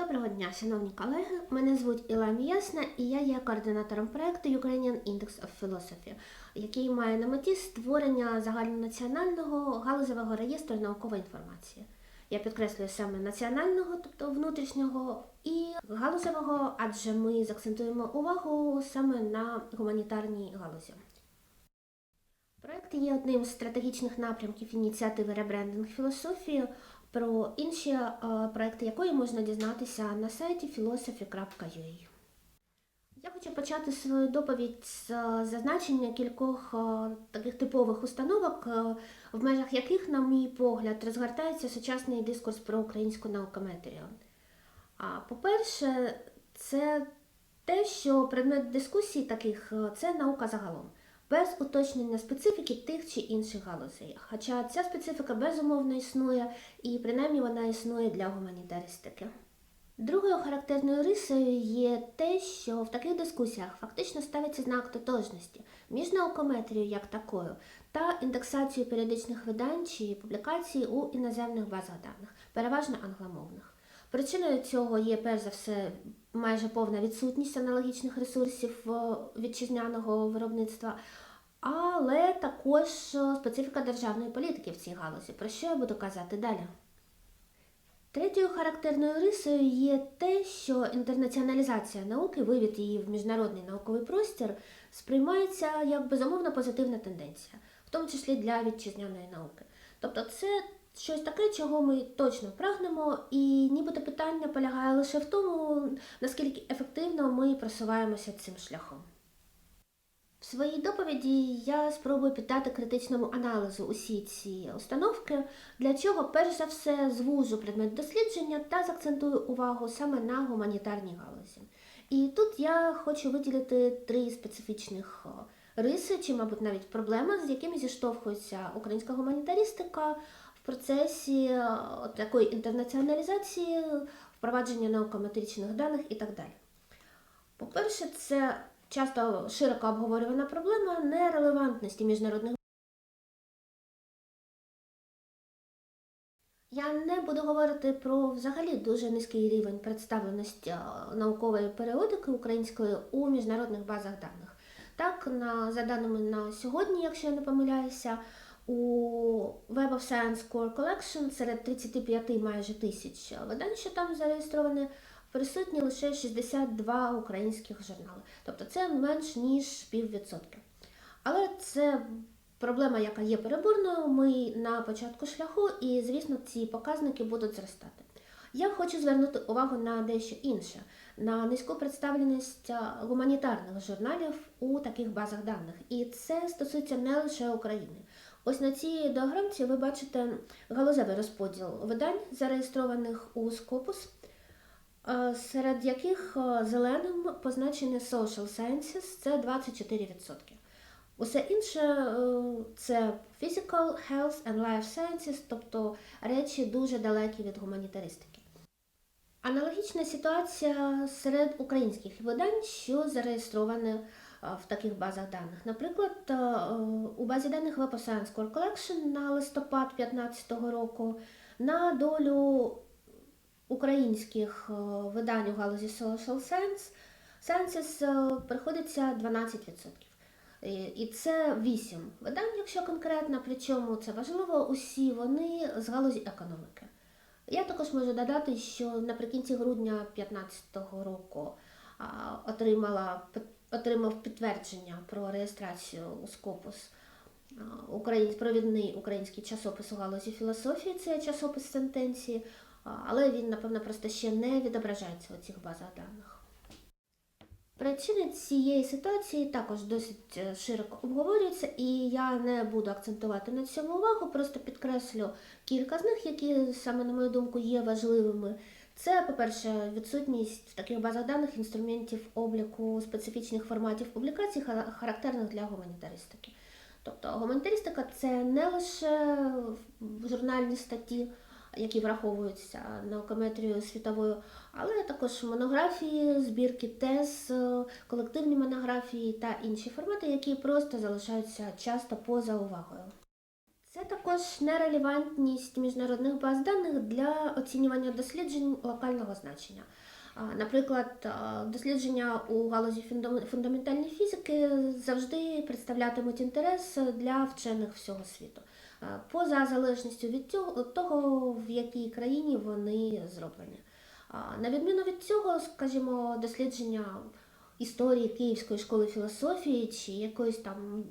Доброго дня, шановні колеги. Мене звуть Іла Міясна і я є координатором проекту Ukrainian Index of Philosophy, який має на меті створення загальнонаціонального галузевого реєстру наукової інформації. Я підкреслюю саме національного, тобто внутрішнього, і галузевого, адже ми закцентуємо увагу саме на гуманітарній галузі. Проект є одним з стратегічних напрямків ініціативи ребрендинг філософії, про інші е, проекти якої можна дізнатися на сайті philosophy.ua. Я хочу почати свою доповідь з е, зазначення кількох е, таких типових установок, в межах яких, на мій погляд, розгортається сучасний дискурс про українську наукометрію. По-перше, це те, що предмет дискусій таких це наука загалом, без уточнення специфіки тих чи інших галузей. Хоча ця специфіка безумовно існує, і принаймні вона існує для гуманітаристики. Другою характерною рисою є те, що в таких дискусіях фактично ставиться знак тотожності між наукометрією як такою та індексацією періодичних видань чи публікацій у іноземних базах даних, переважно англомовних. Причиною цього є перш за все майже повна відсутність аналогічних ресурсів е, вітчизняного виробництва, але також е, специфіка державної політики в цій галузі, про що я буду казати далі. Третьою характерною рисою є те, що інтернаціоналізація науки, вивід її в міжнародний науковий простір, сприймається як безумовно позитивна тенденція, в тому числі для вітчизняної науки. Тобто, це щось таке, чого ми точно прагнемо, і нібито питання полягає лише в тому, наскільки ефективно ми просуваємося цим шляхом. В своїй доповіді я спробую піддати критичному аналізу усі ці установки, для чого перш за все звужу предмет дослідження та закцентую увагу саме на гуманітарній галузі. І тут я хочу виділити три специфічних риси, чи, мабуть, навіть проблеми, з якими зіштовхується українська гуманітаристика в процесі такої інтернаціоналізації, впровадження наукометричних даних і так далі. По-перше, це часто широко обговорювана проблема нерелевантності міжнародних. Я не буду говорити про взагалі дуже низький рівень представленості наукової періодики української у міжнародних базах даних. Так, на, за даними на сьогодні, якщо я не помиляюся, у Web of Science Core Collection серед 35 майже тисяч видань, що там зареєстровані, присутні лише 62 українських журнали. Тобто це менш ніж піввідсотка. Але це проблема, яка є переборною. Ми на початку шляху, і, звісно, ці показники будуть зростати. Я хочу звернути увагу на дещо інше, на низьку представленість гуманітарних журналів у таких базах даних. І це стосується не лише України. Ось на цій діаграмці ви бачите галузевий розподіл видань, зареєстрованих у Scopus, е, серед яких е, зеленим позначені Social Sciences це 24%. Усе інше е, це Physical, Health and Life Sciences, тобто речі дуже далекі від гуманітаристики. Аналогічна ситуація серед українських видань, що зареєстровані в таких базах даних. Наприклад, е, у базі даних Web of Science Core Collection на листопад 2015 року на долю українських е, видань у галузі Social Science Sciences е, приходиться 12%. І- це 8 видань, якщо конкретно, причому це важливо, усі вони з галузі економіки. Я також можу додати, що наприкінці грудня 2015 року отримала, отримав підтвердження про реєстрацію у а, україн, провідний український часопис у галузі філософії, це часопис сентенції, але він, напевно, просто ще не відображається у цих базах даних. Причини цієї ситуації також досить е, широко обговорюються, і я не буду акцентувати на цьому увагу, просто підкреслю кілька з них, які саме на мою думку є важливими. Це, по-перше, відсутність в таких базах даних інструментів обліку специфічних форматів публікацій, характерних для гуманітаристики. Тобто гуманітаристика це не лише журнальні статті, які враховуються наукометрією світовою, але також монографії, збірки тез, колективні монографії та інші формати, які просто залишаються часто поза увагою. Це також нерелевантність міжнародних баз даних для оцінювання досліджень локального значення. Наприклад, дослідження у галузі фундаментальної фізики завжди представлятимуть інтерес для вчених всього світу, поза залежністю від того, в якій країні вони зроблені. На відміну від цього, скажімо, дослідження історії Київської школи філософії чи якоїсь там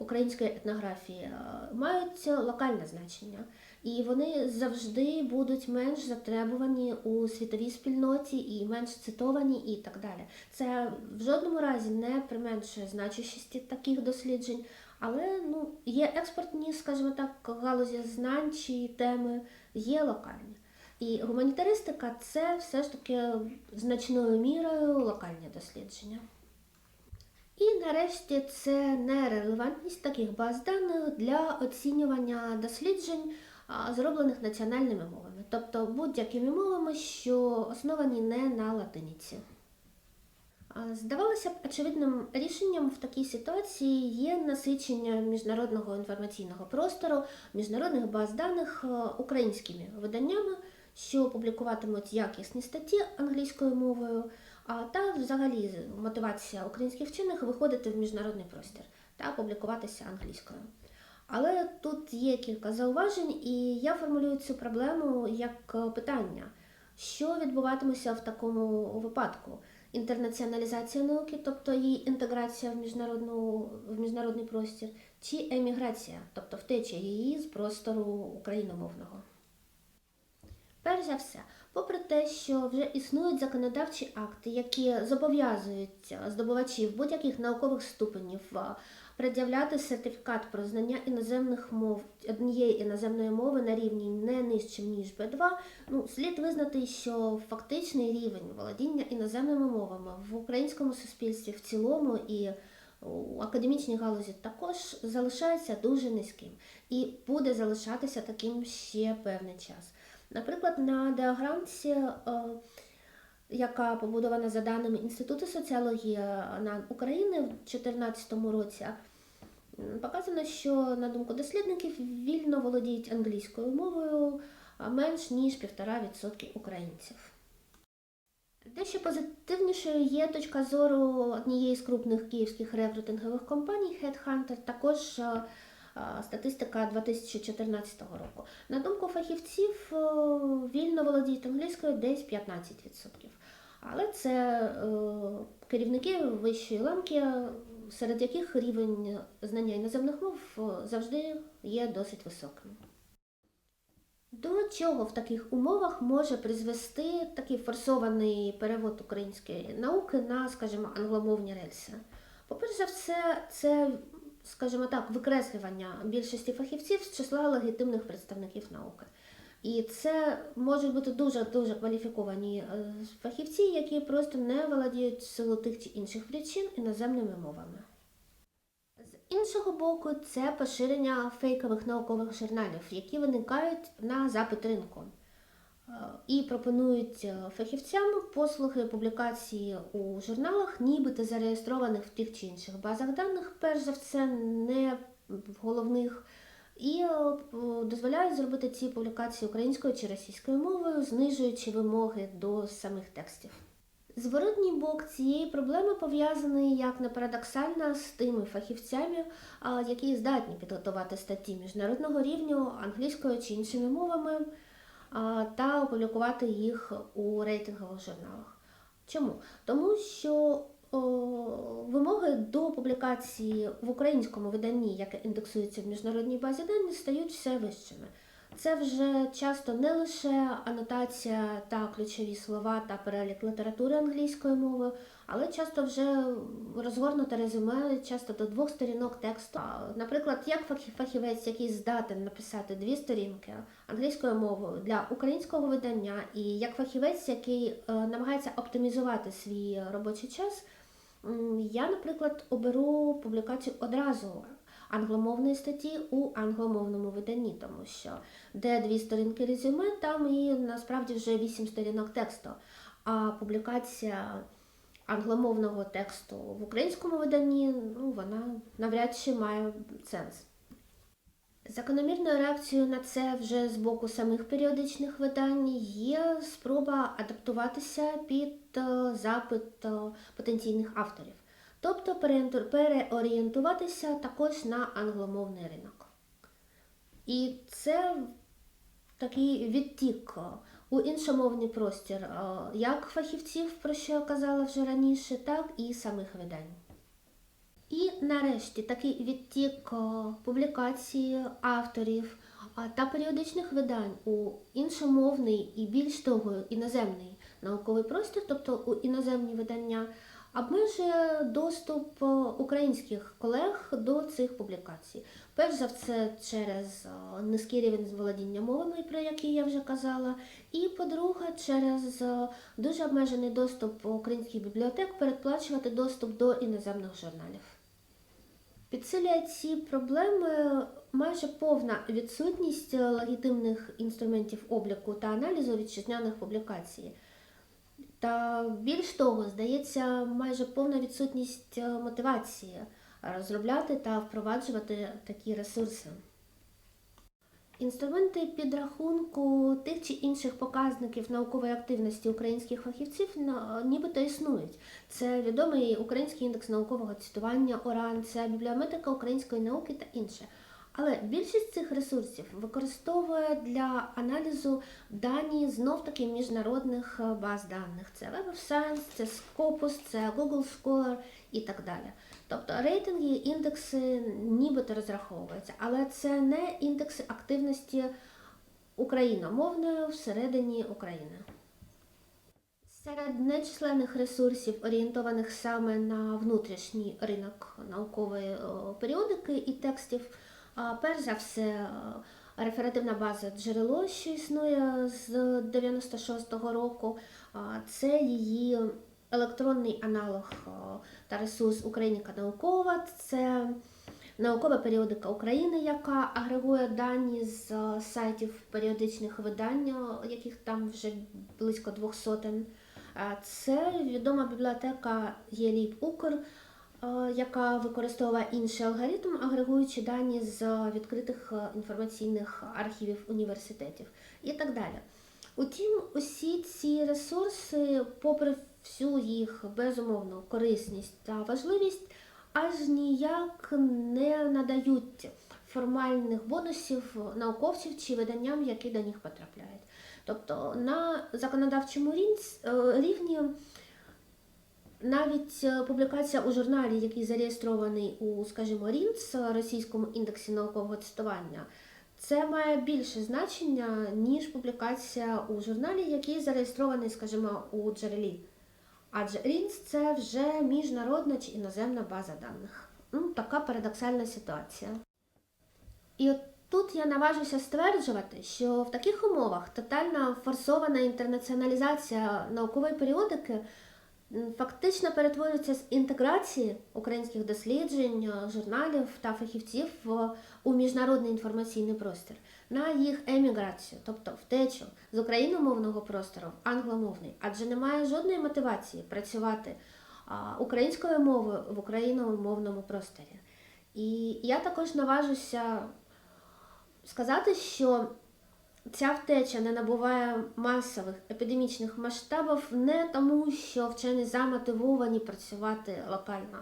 української етнографії е, мають локальне значення, і вони завжди будуть менш затребувані у світовій спільноті і менш цитовані, і так далі. Це в жодному разі не применшує значущості таких досліджень, але ну, є експортні, скажімо так, галузі знань чи теми, є локальні. І гуманітаристика це все ж таки значною мірою локальні дослідження. І нарешті це нерелевантність таких баз даних для оцінювання досліджень, зроблених національними мовами, тобто будь-якими мовами, що основані не на латиниці. А, Здавалося б, очевидним рішенням в такій ситуації є насичення міжнародного інформаційного простору, міжнародних баз даних українськими виданнями, що публікуватимуть якісні статті англійською мовою, та взагалі мотивація українських вчених виходити в міжнародний простір та публікуватися англійською. Але тут є кілька зауважень, і я формулюю цю проблему як е, питання, що відбуватиметься в такому випадку? Інтернаціоналізація науки, тобто її інтеграція в, міжнародну, в міжнародний простір, чи еміграція, тобто втеча її з простору україномовного. Перш за все, попри те, що вже існують законодавчі акти, які зобов'язують здобувачів будь-яких наукових ступенів пред'являти сертифікат про знання іноземних мов однієї іноземної мови на рівні не нижчим ніж Б2, ну слід визнати, що фактичний рівень володіння іноземними мовами в українському суспільстві в цілому і у академічній галузі також залишається дуже низьким і буде залишатися таким ще певний час. Наприклад, на діаграмці, е, яка побудована за даними Інституту соціології на України в 2014 році, показано, що на думку дослідників вільно володіють англійською мовою менш ніж 1,5% українців. Дещо позитивнішою є точка зору однієї з крупних київських рекрутингових компаній Headhunter, також е, е, статистика 2014 року. На думку фахівців, е, вільно володіють англійською десь 15%. Але це е, керівники вищої ланки, серед яких рівень знання іноземних мов е, завжди є досить високим. До чого в таких умовах може призвести такий форсований перевод української науки на, скажімо, англомовні рельси? По-перше все, це, скажімо так, викреслювання більшості фахівців з числа легітимних представників науки. І це можуть бути дуже-дуже кваліфіковані е, фахівці, які просто не володіють в силу тих чи інших причин іноземними мовами. З іншого боку, це поширення фейкових наукових журналів, які виникають на запит ринку і пропонують е, фахівцям послуги публікації у журналах, нібито зареєстрованих в тих чи інших базах даних, перш за все, не головних, і е, дозволяють зробити ці публікації українською чи російською мовою, знижуючи вимоги до самих текстів. Зворотній бок цієї проблеми пов'язаний, як не парадоксально, з тими фахівцями, які здатні підготувати статті міжнародного рівню англійською чи іншими мовами та опублікувати їх у рейтингових журналах. Чому? Тому що вимоги до публікації в українському виданні, яке індексується в міжнародній базі даних, стають все вищими. Це вже часто не лише анотація та ключові слова та перелік літератури англійською мовою, але часто вже розгорнуте резюме, часто до двох сторінок тексту. Наприклад, як фахі- фахівець, який здатен написати дві сторінки англійською мовою для українського видання, і як фахівець, який е, намагається оптимізувати свій робочий час, я, наприклад, оберу публікацію одразу англомовної статті у англомовному виданні, тому що де дві сторінки резюме, там і насправді вже вісім сторінок тексту. А публікація англомовного тексту в українському виданні, ну, вона навряд чи має сенс. Закономірною реакцією на це вже з боку самих періодичних видань є спроба адаптуватися під е, запит е, потенційних авторів, тобто переорієнтуватися також на англомовний ринок. І це такий відтік е, у іншомовний простір як фахівців, про що я казала вже раніше, так і самих видань. І нарешті такий відтік публікації авторів та періодичних видань у іншомовний і більш того іноземний науковий простір, тобто у іноземні видання, обмежує доступ е, українських колег до цих публікацій. Перш за все, через е, низький рівень володіння мовами, про який я вже казала, і по-друге, через е, дуже обмежений доступ українських бібліотек передплачувати доступ до іноземних журналів. Підсилює ці проблеми майже повна відсутність легітимних інструментів обліку та аналізу вітчизняних публікацій. Та більш того, здається, майже повна відсутність е, мотивації розробляти та впроваджувати такі ресурси. Інструменти підрахунку тих чи інших показників наукової активності українських фахівців нібито існують. Це відомий український індекс наукового цитування ОРАН, це бібліометрика української науки та інше. Але більшість цих ресурсів використовує для аналізу дані знов таки міжнародних е, баз даних. Це Web of Science, це Scopus, це Google Scholar і так далі. Тобто рейтинги, індекси нібито розраховуються, але це не індекси активності україномовної всередині України. Серед нечисленних ресурсів, орієнтованих саме на внутрішній ринок наукової періодики і текстів, перш за все, е, реферативна база джерело, що існує з 96-го року, це її електронний аналог та ресурс Україніка наукова, це наукова періодика України, яка агрегує дані з е, сайтів періодичних видань, е, яких там вже близько двох сотень. Е, Це відома бібліотека ЄЛІП Укр, е, яка використовує інший алгоритм, агрегуючи дані з відкритих е, інформаційних архівів університетів і так далі. Утім, усі ці ресурси, попри всю їх безумовну корисність та важливість, аж ніяк не надають формальних бонусів науковців чи виданням, які до них потрапляють. Тобто на законодавчому е, рівні навіть е, публікація у журналі, який зареєстрований у, скажімо, РІНЦ, російському індексі наукового цитування, це має більше значення, ніж публікація у журналі, який зареєстрований, скажімо, у джерелі. Адже РІНЦ це вже міжнародна чи іноземна база даних. Ну, така парадоксальна ситуація. І от тут я наважуся стверджувати, що в таких умовах тотальна форсована інтернаціоналізація наукової періодики фактично перетворюється з інтеграції українських досліджень, е, журналів та фахівців у міжнародний інформаційний простір на їх еміграцію, тобто втечу з україномовного простору в англомовний, адже немає жодної мотивації працювати українською мовою в україномовному просторі. І я також наважуся сказати, що ця втеча не набуває масових епідемічних масштабів не тому, що вчені замотивовані працювати локально,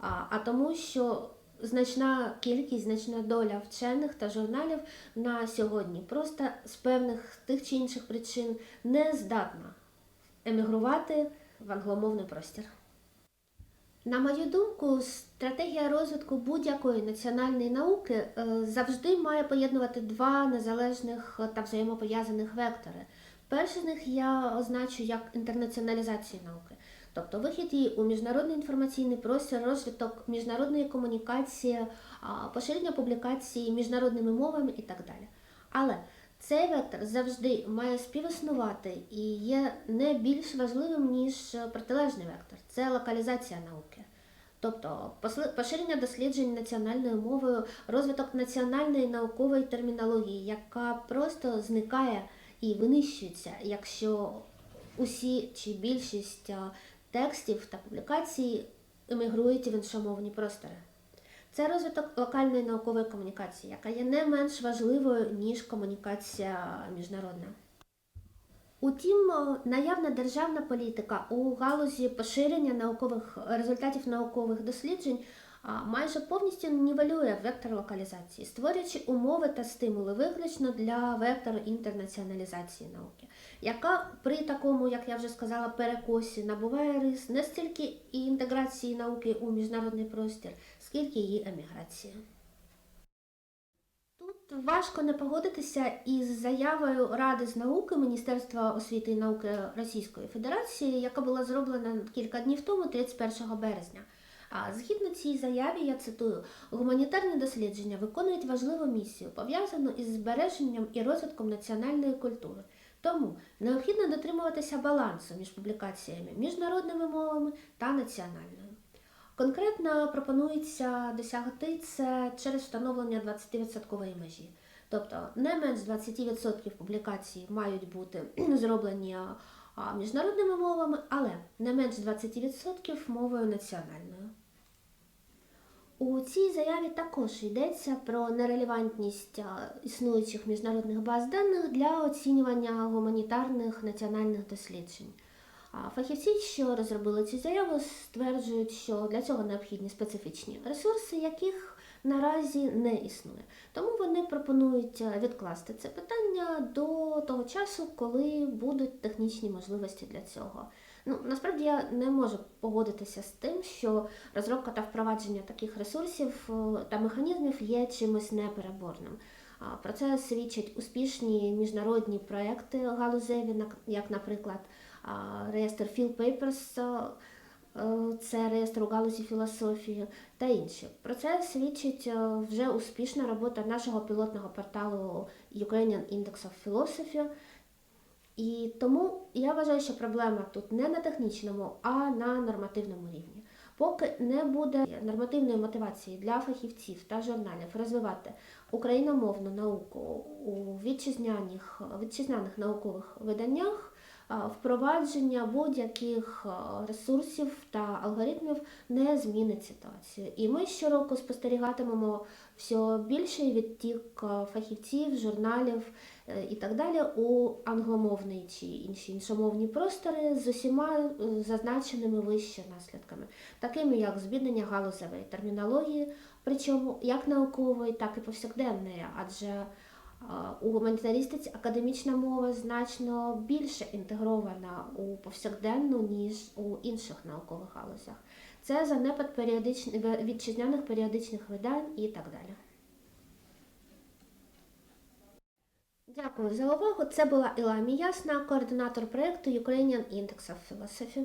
а, тому, що значна кількість, значна доля вчених та журналів на сьогодні просто з певних тих чи інших причин не здатна емігрувати в англомовний простір. На мою думку, стратегія розвитку будь-якої національної науки е, завжди має поєднувати два незалежних та взаємопов'язаних вектори. Перший з них я означу як інтернаціоналізацію науки, тобто вихід її у міжнародний інформаційний простір, розвиток міжнародної комунікації, поширення публікацій міжнародними мовами і так далі. Але цей вектор завжди має співіснувати і є не більш важливим, ніж протилежний вектор це локалізація науки. Тобто поширення досліджень національною мовою, розвиток національної наукової термінології, яка просто зникає і винищується, якщо усі чи більшість текстів та публікацій емігрують в іншомовні простори. Це розвиток локальної наукової комунікації, яка є не менш важливою, ніж комунікація міжнародна. Утім, наявна державна політика у галузі поширення наукових результатів наукових досліджень майже повністю нівелює вектор локалізації, створюючи умови та стимули виключно для вектору інтернаціоналізації науки, яка при такому, як я вже сказала, перекосі набуває рис не стільки інтеграції науки у міжнародний простір, скільки її еміграції. Важко не погодитися із заявою Ради з науки Міністерства освіти і науки Російської Федерації, яка була зроблена кілька днів тому, 31 березня. А згідно цій заяві, я цитую, гуманітарні дослідження виконують важливу місію, пов'язану із збереженням і розвитком національної культури. Тому необхідно дотримуватися балансу між публікаціями міжнародними мовами та національною. Конкретно пропонується досягти це через встановлення 20% межі. Тобто не менш 20% публікацій мають бути зроблені міжнародними мовами, але не менш 20% мовою національною. У цій заяві також йдеться про нерелевантність існуючих міжнародних баз даних для оцінювання гуманітарних національних досліджень. Фахівці, що розробили цю заяву, стверджують, що для цього необхідні специфічні ресурси, яких наразі не існує. Тому вони пропонують е, відкласти це питання до того часу, коли будуть технічні можливості для цього. Ну насправді я не можу погодитися з тим, що розробка та впровадження таких ресурсів е, та механізмів є чимось непереборним. Про це свідчать успішні міжнародні проекти галузеві, як, наприклад, реєстр Field Papers, е, це реєстр у галузі філософії та інші. Про це свідчить е, вже успішна робота нашого пілотного порталу Ukrainian Index of Philosophy. І тому я вважаю, що проблема тут не на технічному, а на нормативному рівні. Поки не буде нормативної мотивації для фахівців та журналів розвивати україномовну науку у вітчизняних, вітчизняних наукових виданнях, впровадження будь-яких ресурсів та алгоритмів не змінить ситуацію. І ми щороку спостерігатимемо все більший відтік фахівців, журналів і так далі у англомовний чи інші іншомовні простори з усіма е, зазначеними вище наслідками, такими як збіднення галузевої термінології, причому як наукової, так і повсякденної, адже у гуманітаристиці академічна мова значно більше інтегрована у повсякденну, ніж у інших наукових галузях. Це занепад періодичних вітчизняних періодичних видань і так далі. Дякую за увагу. Це була Іла Міясна, координатор проєкту Ukrainian Index of Philosophy.